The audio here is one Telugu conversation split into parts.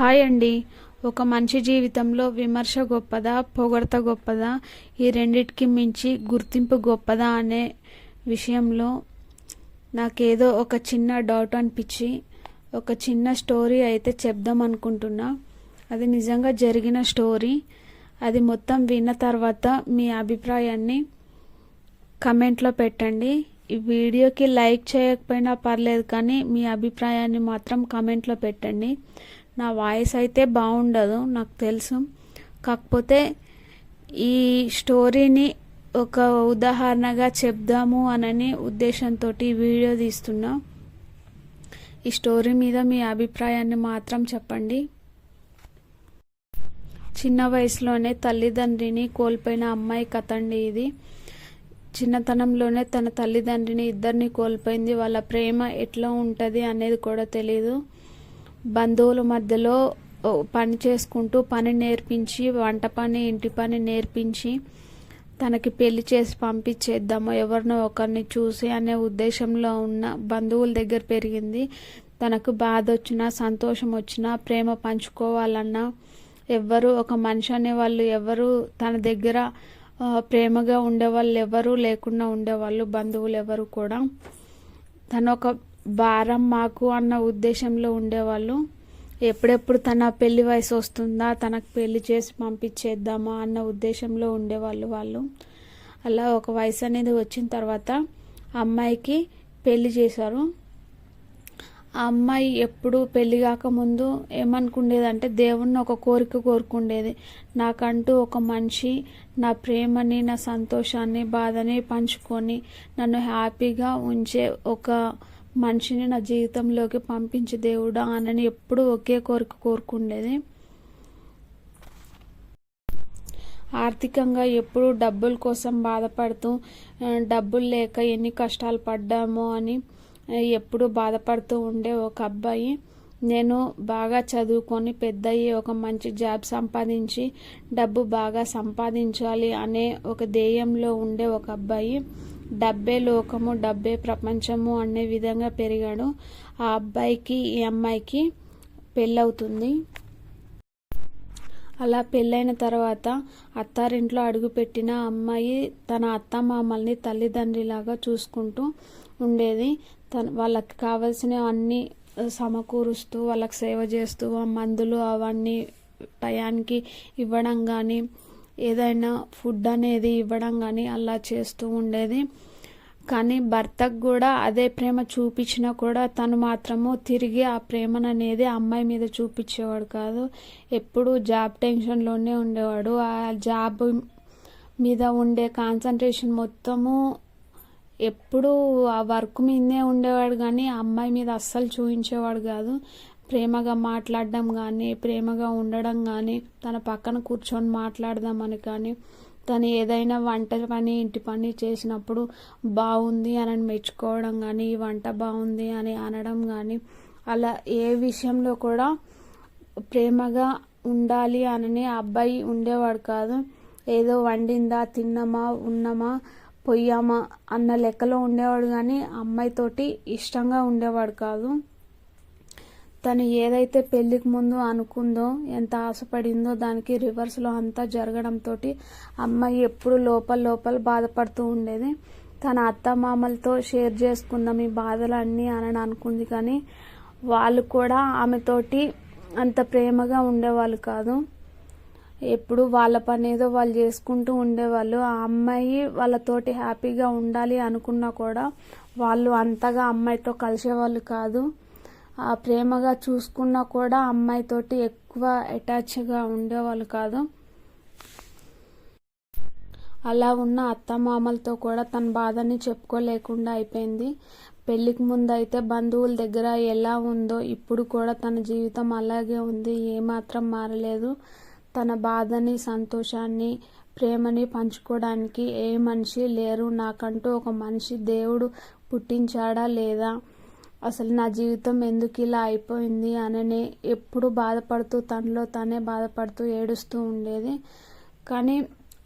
హాయ్ అండి. ఒక మనిషి జీవితంలో విమర్శ గొప్పదా పొగడత గొప్పదా? ఈ రెండిటికి మించి గుర్తింపు గొప్పదా అనే విషయంలో నాకేదో ఒక చిన్న డౌట్ అనిపించి ఒక చిన్న స్టోరీ అయితే చెప్దాం అనుకుంటున్నా. అది నిజంగా జరిగిన స్టోరీ. అది మొత్తం విన్న తర్వాత మీ అభిప్రాయాన్ని కమెంట్లో పెట్టండి. ఈ వీడియోకి లైక్ చేయకపోయినా పర్లేదు కానీ మీ అభిప్రాయాన్ని మాత్రం కమెంట్లో పెట్టండి. నా వాయిస్ అయితే బాగుండదు నాకు తెలుసు. కాకపోతే ఈ స్టోరీని ఒక ఉదాహరణగా చెప్దాము అనని ఉద్దేశంతో ఈ వీడియో తీస్తున్నా. ఈ స్టోరీ మీద మీ అభిప్రాయాన్ని మాత్రం చెప్పండి. చిన్న వయసులోనే తల్లిదండ్రిని కోల్పోయిన అమ్మాయి కథ అండి ఇది. చిన్నతనంలోనే తన తల్లిదండ్రిని ఇద్దరిని కోల్పోయింది. వాళ్ళ ప్రేమ ఎట్లా ఉంటుంది అనేది కూడా తెలియదు బంధువుల మధ్యలో పని చేసుకుంటూ పని నేర్పించి వంట పని ఇంటి పని నేర్పించి తనకి పెళ్ళి చేసి పంపించేద్దాము ఎవరినో ఒకరిని చూసి అనే ఉద్దేశంలో ఉన్న బంధువుల దగ్గర పెరిగింది. తనకు బాధ వచ్చినా సంతోషం వచ్చినా ప్రేమ పంచుకోవాలన్నా ఎవ్వరు ఒక మనిషి అనే వాళ్ళు ఎవరు తన దగ్గర ప్రేమగా ఉండేవాళ్ళు ఎవరు లేకుండా ఉండేవాళ్ళు బంధువులు ఎవరు కూడా. తను ఒక భారం మాకు అన్న ఉద్దేశంలో ఉండేవాళ్ళు. ఎప్పుడెప్పుడు తన పెళ్ళి వయసు వస్తుందా తనకు పెళ్ళి చేసి పంపించేద్దామా అన్న ఉద్దేశంలో ఉండేవాళ్ళు వాళ్ళు. అలా ఒక వయసు అనేది వచ్చిన తర్వాత అమ్మాయికి పెళ్ళి చేశారు. ఆ అమ్మాయి ఎప్పుడు పెళ్ళి కాకముందు ఏమనుకుండేదంటే దేవుణ్ణి ఒక కోరిక కోరుకుండేది. నాకంటూ ఒక మనిషి నా ప్రేమని నా సంతోషాన్ని బాధని పంచుకొని నన్ను హ్యాపీగా ఉంచే ఒక మనిషిని నా జీవితంలోకి పంపించి దేవుడా అనని ఎప్పుడు ఒకే కోరిక కోరుకుండేది. ఆర్థికంగా ఎప్పుడు డబ్బుల కోసం బాధపడుతూ డబ్బులు లేక ఎన్ని కష్టాలు పడ్డామో అని ఎప్పుడు బాధపడుతూ ఉండే ఒక అబ్బాయి. నేను బాగా చదువుకొని పెద్దయ్యి ఒక మంచి జాబ్ సంపాదించి డబ్బు బాగా సంపాదించాలి అనే ఒక ధ్యేయంలో ఉండే ఒక అబ్బాయి. డబ్బే లోకము డబ్బే ప్రపంచము అనే విధంగా పెరిగాడు. ఆ అబ్బాయికి ఈ అమ్మాయికి పెళ్ళవుతుంది. అలా పెళ్ళైన తర్వాత అత్తారింట్లో అడుగుపెట్టిన అమ్మాయి తన అత్త మామల్ని తల్లిదండ్రిలాగా చూసుకుంటూ ఉండేది. తన వాళ్ళకి కావాల్సిన అన్ని సమకూరుస్తూ వాళ్ళకి సేవ చేస్తూ ఆ మందులు అవన్నీ టయానికి ఇవ్వడం కానీ ఏదైనా ఫుడ్ అనేది ఇవ్వడం కానీ అలా చేస్తూ ఉండేది. కానీ భర్తకు కూడా అదే ప్రేమ చూపించినా కూడా తను మాత్రము తిరిగి ఆ ప్రేమను అనేది అమ్మాయి మీద చూపించేవాడు కాదు. ఎప్పుడు జాబ్ టెన్షన్లోనే ఉండేవాడు. ఆ జాబ్ మీద ఉండే కాన్సన్ట్రేషన్ మొత్తము ఎప్పుడు ఆ వర్క్ మీదే ఉండేవాడు కానీ అమ్మాయి మీద అస్సలు చూపించేవాడు కాదు. ప్రేమగా మాట్లాడడం కానీ ప్రేమగా ఉండడం కానీ తన పక్కన కూర్చొని మాట్లాడదామని కానీ తను ఏదైనా వంట పని ఇంటి పని చేసినప్పుడు బాగుంది అని మెచ్చుకోవడం కానీ ఈ వంట బాగుంది అని అనడం కానీ అలా ఏ విషయంలో కూడా ప్రేమగా ఉండాలి అని అబ్బాయి ఉండేవాడు కాదు. ఏదో వండిందా తిన్నామా ఉన్నామా పొయ్యామా అన్న లెక్కలో ఉండేవాడు కానీ అమ్మాయితోటి ఇష్టంగా ఉండేవాడు కాదు. తను ఏదైతే పెళ్ళికి ముందు అనుకుందో ఎంత ఆశపడిందో దానికి రివర్స్లో అంతా జరగడంతో అమ్మాయి ఎప్పుడు లోపల లోపల బాధపడుతూ ఉండేది. తన అత్త మామలతో షేర్ చేసుకుందాం ఈ బాధలన్నీ అని అనుకుంది కానీ వాళ్ళు కూడా ఆమెతోటి అంత ప్రేమగా ఉండేవాళ్ళు కాదు. ఎప్పుడు వాళ్ళ పని ఏదో వాళ్ళు చేసుకుంటూ ఉండేవాళ్ళు. ఆ అమ్మాయి వాళ్ళతోటి హ్యాపీగా ఉండాలి అనుకున్నా కూడా వాళ్ళు అంతగా అమ్మాయితో కలిసేవాళ్ళు కాదు. ప్రేమగా చూసుకున్నా కూడా అమ్మాయితోటి ఎక్కువ అటాచ్గా ఉండేవాళ్ళు కాదు. అలా ఉన్న అత్తమామలతో కూడా తన బాధని చెప్పుకోలేకుండా అయిపోయింది. పెళ్ళికి ముందు అయితే బంధువుల దగ్గర ఎలా ఉందో ఇప్పుడు కూడా తన జీవితం అలాగే ఉంది. ఏమాత్రం మారలేదు. తన బాధని సంతోషాన్ని ప్రేమని పంచుకోవడానికి ఏ మనిషి లేరు. నాకంటూ ఒక మనిషి దేవుడు పుట్టించాడా లేదా? అసలు నా జీవితం ఎందుకు ఇలా అయిపోయింది అనని ఎప్పుడు బాధపడుతూ తనలో తనే బాధపడుతూ ఏడుస్తూ ఉండేది. కానీ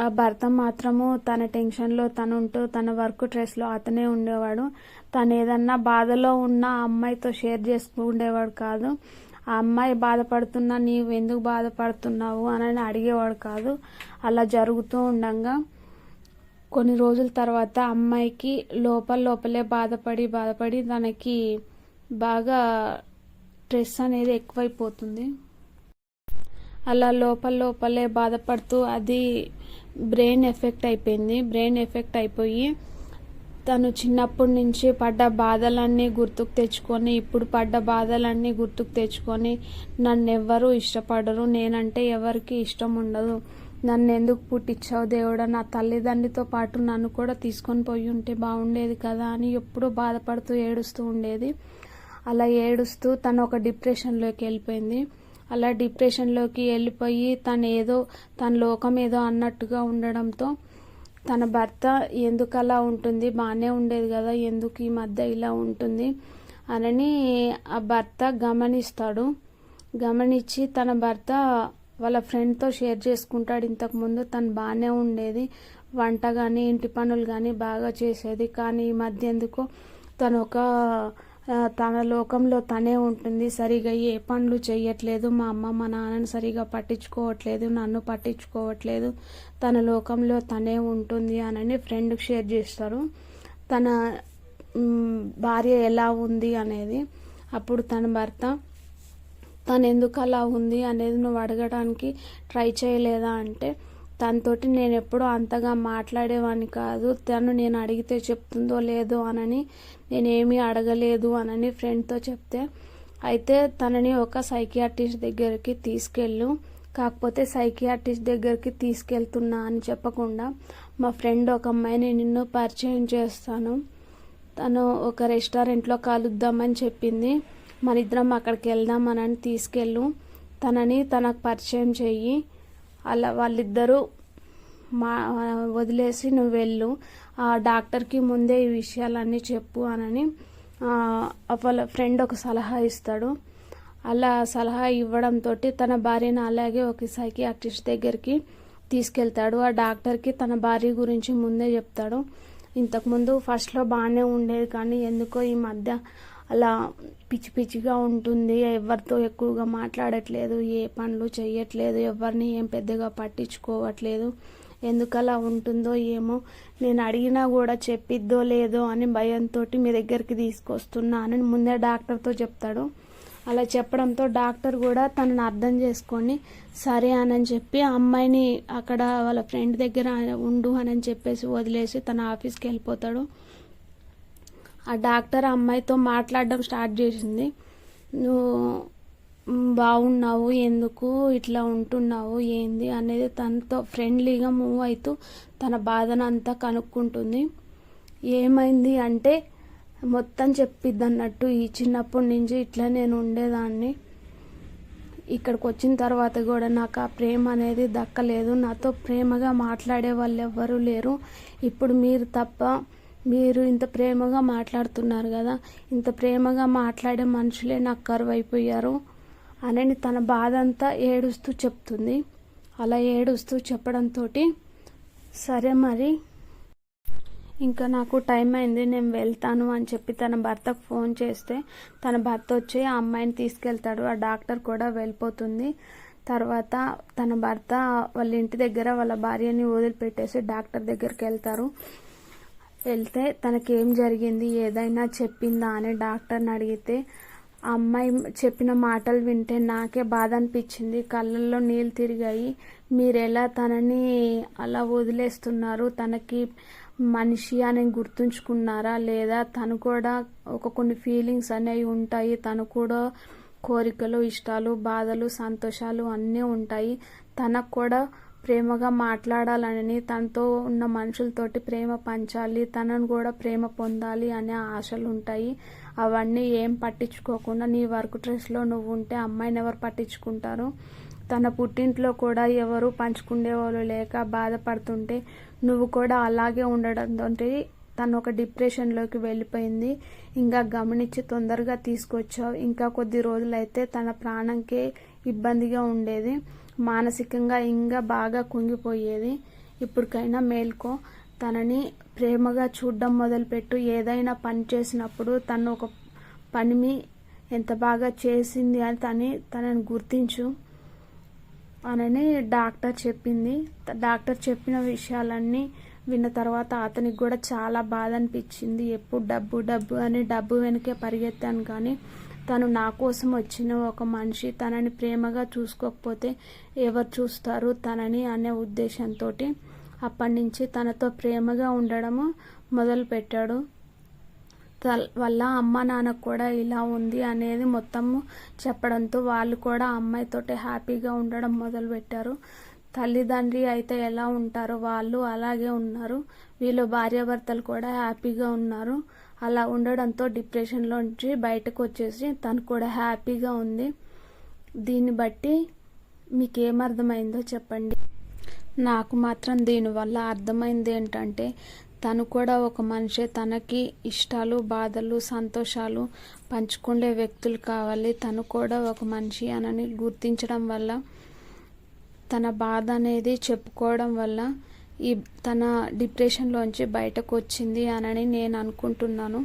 ఆ భర్త మాత్రము తన టెన్షన్లో తను ఉంటూ తన వర్క్ స్ట్రెస్లో అతనే ఉండేవాడు. తను ఏదన్నా బాధలో ఉన్న అమ్మాయితో షేర్ చేసుకుండేవాడు కాదు. ఆ అమ్మాయి బాధపడుతున్నా నీవు ఎందుకు బాధపడుతున్నావు? అని అడిగేవాడు కాదు. అలా జరుగుతూ ఉండగా కొన్ని రోజుల తర్వాత అమ్మాయికి లోపల లోపలే బాధపడి బాధపడి తనకి బాగా స్ట్రెస్ అనేది ఎక్కువైపోతుంది. అలా లోపల లోపలే బాధపడుతూ అది బ్రెయిన్ ఎఫెక్ట్ అయిపోయింది. బ్రెయిన్ ఎఫెక్ట్ అయిపోయి తను చిన్నప్పటి నుంచి పడ్డ బాధలన్నీ గుర్తుకు తెచ్చుకొని ఇప్పుడు పడ్డ బాధలన్నీ గుర్తుకు తెచ్చుకొని నన్ను ఎవ్వరూ ఇష్టపడరు. నేనంటే ఎవరికి ఇష్టం ఉండదు. నన్ను ఎందుకు పుట్టించావు దేవుడా? నా తల్లిదండ్రితో పాటు నన్ను కూడా తీసుకొని పోయి ఉంటే బాగుండేది కదా అని ఎప్పుడూ బాధపడుతూ ఏడుస్తూ ఉండేది. అలా ఏడుస్తూ తను ఒక డిప్రెషన్లోకి వెళ్ళిపోయింది. అలా డిప్రెషన్లోకి వెళ్ళిపోయి తను ఏదో తన లోకం ఏదో అన్నట్టుగా ఉండడంతో తన భర్త ఎందుకు అలా ఉంటుంది? బాగానే ఉండేది కదా ఎందుకు ఈ మధ్య ఇలా ఉంటుంది? అనని ఆ భర్త గమనిస్తాడు. గమనించి తన భర్త వాళ్ళ ఫ్రెండ్తో షేర్ చేసుకుంటాడు. ఇంతకుముందు తను బాగానే ఉండేది. వంట కానీ ఇంటి పనులు కానీ బాగా చేసేది. కానీ ఈ మధ్య ఎందుకో తను ఒక తన లోకంలో తనే ఉంటుంది. సరిగా ఏ పనులు చేయట్లేదు మా అమ్మ మా నాన్నని సరిగా పట్టించుకోవట్లేదు. నన్ను పట్టించుకోవట్లేదు. తన లోకంలో తనే ఉంటుంది అని ఫ్రెండ్కి షేర్ చేస్తారు. తన భార్య ఎలా ఉంది అనేది. అప్పుడు తన భర్త తను ఎందుకు అలా ఉంది అనేది నువ్వు అడగడానికి ట్రై చేయలేదా అంటే తనతోటి నేను ఎప్పుడూ అంతగా మాట్లాడేవాడిని కాదు. తను నేను అడిగితే చెప్తుందో లేదో అనని నేనేమీ అడగలేదు అనని ఫ్రెండ్తో చెప్తే అయితే తనని ఒక సైకియాట్రిస్ట్ దగ్గరికి తీసుకెళ్ళు. కాకపోతే సైకియాట్రిస్ట్ దగ్గరికి తీసుకెళ్తున్నా అని చెప్పకుండా మా ఫ్రెండ్ ఒక అమ్మాయిని నిన్ను పరిచయం చేస్తాను. తను ఒక రెస్టారెంట్లో కలుద్దామని చెప్పింది. మన ఇద్దరం అక్కడికి వెళ్దాం అని తీసుకెళ్ళు. తనని తనకు పరిచయం చెయ్యి. అలా వాళ్ళిద్దరూ మా వదిలేసి నువ్వు వెళ్ళు. ఆ డాక్టర్కి ముందే ఈ విషయాలన్నీ చెప్పు అనని వాళ్ళ ఫ్రెండ్ ఒక సలహా ఇస్తాడు. అలా సలహా ఇవ్వడంతో తన భార్యను అలాగే ఒక సైకియాట్రిస్ట్ దగ్గరికి తీసుకెళ్తాడు. ఆ డాక్టర్కి తన భార్య గురించి ముందే చెప్తాడు. ఇంతకుముందు ఫస్ట్లో బాగానే ఉండేది కానీ ఎందుకో ఈ మధ్య అలా పిచ్చి పిచ్చిగా ఉంటుంది. ఎవరితో ఎక్కువగా మాట్లాడట్లేదు. ఏ పనులు చేయట్లేదు ఎవరిని ఏం పెద్దగా పట్టించుకోవట్లేదు. ఎందుకలా ఉంటుందో ఏమో నేను అడిగినా కూడా చెప్పిద్దో లేదో అని భయంతో మీ దగ్గరికి తీసుకొస్తున్నా అని ముందే డాక్టర్తో చెప్తాడు. అలా చెప్పడంతో డాక్టర్ కూడా తనని అర్థం చేసుకొని సరే అని చెప్పి ఆ అమ్మాయిని అక్కడ వాళ్ళ ఫ్రెండ్ దగ్గర ఉండు అని చెప్పేసి వదిలేసి తన ఆఫీస్కి వెళ్ళిపోతాడు. ఆ డాక్టర్ అమ్మాయితో మాట్లాడడం స్టార్ట్ చేసింది. నువ్వు బాగున్నావు ఎందుకు ఇట్లా ఉంటున్నావు ఏంది? అనేది తనతో ఫ్రెండ్లీగా మూవ్ అవుతూ తన బాధను అంతా కనుక్కుంటుంది. ఏమైంది అంటే మొత్తం చెప్పిద్ది అన్నట్టు ఈ చిన్నప్పటి నుంచి ఇట్లా నేను ఉండేదాన్ని. ఇక్కడికి వచ్చిన తర్వాత కూడా నాకు ఆ ప్రేమ అనేది దక్కలేదు. నాతో ప్రేమగా మాట్లాడే వాళ్ళు ఎవ్వరూ లేరు. ఇప్పుడు మీరు తప్ప మీరు ఇంత ప్రేమగా మాట్లాడుతున్నారు కదా ఇంత ప్రేమగా మాట్లాడే మనుషులే నాకు కరువు అయిపోయారు అని తన బాధ అంతా ఏడుస్తూ చెప్తుంది. అలా ఏడుస్తూ చెప్పడంతో సరే మరి ఇంకా నాకు టైం అయింది నేను వెళ్తాను అని చెప్పి తన భర్తకు ఫోన్ చేస్తే తన భర్త వచ్చి ఆ అమ్మాయిని తీసుకెళ్తాడు ఆ డాక్టర్ కూడా వెళ్ళిపోతుంది. తర్వాత తన భర్త వాళ్ళ ఇంటి దగ్గర వాళ్ళ భార్యని వదిలిపెట్టేసి డాక్టర్ దగ్గరికి వెళ్తారు. వెళ్తే తనకేం జరిగింది ఏదైనా చెప్పిందా అని డాక్టర్ని అడిగితే ఆ అమ్మాయి చెప్పిన మాటలు వింటే నాకే బాధ అనిపించింది కళ్ళల్లో నీళ్ళు తిరిగాయి. మీరు ఎలా తనని అలా వదిలేస్తున్నారు? తనకి మనిషి అని గుర్తుంచుకున్నారా? లేదా తను కూడా ఒక కొన్ని ఫీలింగ్స్ అనేవి ఉంటాయి. తను కూడా కోరికలు ఇష్టాలు బాధలు సంతోషాలు అన్నీ ఉంటాయి. తనకు కూడా ప్రేమగా మాట్లాడాలని తనతో ఉన్న మనుషులతోటి ప్రేమ పంచాలి తనను కూడా ప్రేమ పొందాలి అనే ఆశలు ఉంటాయి అవన్నీ ఏం పట్టించుకోకుండా నీ వర్క్ డ్రెస్లో నువ్వు ఉంటే అమ్మాయిని ఎవరు పట్టించుకుంటారు? తన పుట్టింట్లో కూడా ఎవరు పంచుకునే వాళ్ళు లేక బాధపడుతుంటే నువ్వు కూడా అలాగే ఉండడంతో తను ఒక డిప్రెషన్లోకి వెళ్ళిపోయింది. ఇంకా గమనించి తొందరగా తీసుకొచ్చావు. ఇంకా కొద్ది రోజులైతే తన ప్రాణంకే ఇబ్బందిగా ఉండేది. మానసికంగా ఇంకా బాగా కుంగిపోయేది. ఇప్పటికైనా మేల్కో తనని ప్రేమగా చూడడం మొదలుపెట్టు. ఏదైనా పని చేసినప్పుడు తను ఒక పనిని ఎంత బాగా చేసింది అని తని తనని గుర్తించు అనని డాక్టర్ చెప్పింది. డాక్టర్ చెప్పిన విషయాలన్నీ విన్న తర్వాత అతనికి కూడా చాలా బాధ అనిపించింది. ఎప్పుడు డబ్బు డబ్బు అని డబ్బు వెనకే పరిగెత్తాను కానీ తను నా కోసం వచ్చిన ఒక మనిషి తనని ప్రేమగా చూసుకోకపోతే ఎవరు చూస్తారు? తనని అనే ఉద్దేశంతో అప్పటి నుంచి తనతో ప్రేమగా ఉండడము మొదలుపెట్టాడు. తల్- వాళ్ళ అమ్మ నాన్నకు కూడా ఇలా ఉంది అనేది మొత్తము చెప్పడంతో వాళ్ళు కూడా అమ్మాయితోటి హ్యాపీగా ఉండడం మొదలుపెట్టారు. తల్లిదండ్రి అయితే ఎలా ఉంటారో వాళ్ళు అలాగే ఉన్నారు. వీళ్ళు భార్యాభర్తలు కూడా హ్యాపీగా ఉన్నారు. అలా ఉండడంతో డిప్రెషన్లోంచి బయటకు వచ్చేసి తను కూడా హ్యాపీగా ఉంది. దీన్ని బట్టి మీకు ఏమర్థమైందో చెప్పండి. నాకు మాత్రం దీనివల్ల అర్థమైంది ఏంటంటే తను కూడా ఒక మనిషి. తనకి ఇష్టాలు బాధలు సంతోషాలు పంచుకునే వ్యక్తులు కావాలి. తను కూడా ఒక మనిషి అనని గుర్తించడం వల్ల తన బాధ అనేది చెప్పుకోవడం వల్ల ఈ తన డిప్రెషన్లోంచి బయటకు వచ్చింది అనని నేను అనుకుంటున్నాను.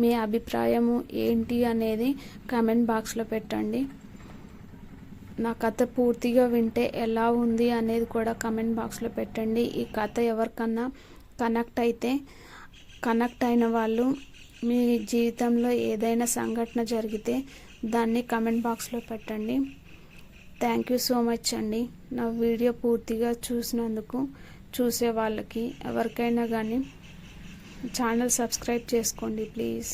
మీ అభిప్రాయము ఏంటి అనేది కామెంట్ బాక్స్లో పెట్టండి. నా కథ పూర్తిగా వింటే ఎలా ఉంది అనేది కూడా కమెంట్ బాక్స్లో పెట్టండి. ఈ కథ ఎవరికన్నా కనెక్ట్ అయితే కనెక్ట్ అయిన వాళ్ళు మీ జీవితంలో ఏదైనా సంఘటన జరిగితే దాన్ని కమెంట్ బాక్స్లో పెట్టండి. థ్యాంక్ యూ సో మచ్ అండి. నా వీడియో పూర్తిగా చూసినందుకు చూసే వాళ్ళకి ఎవరికైనా కానీ ఛానల్ సబ్స్క్రైబ్ చేసుకోండి ప్లీజ్.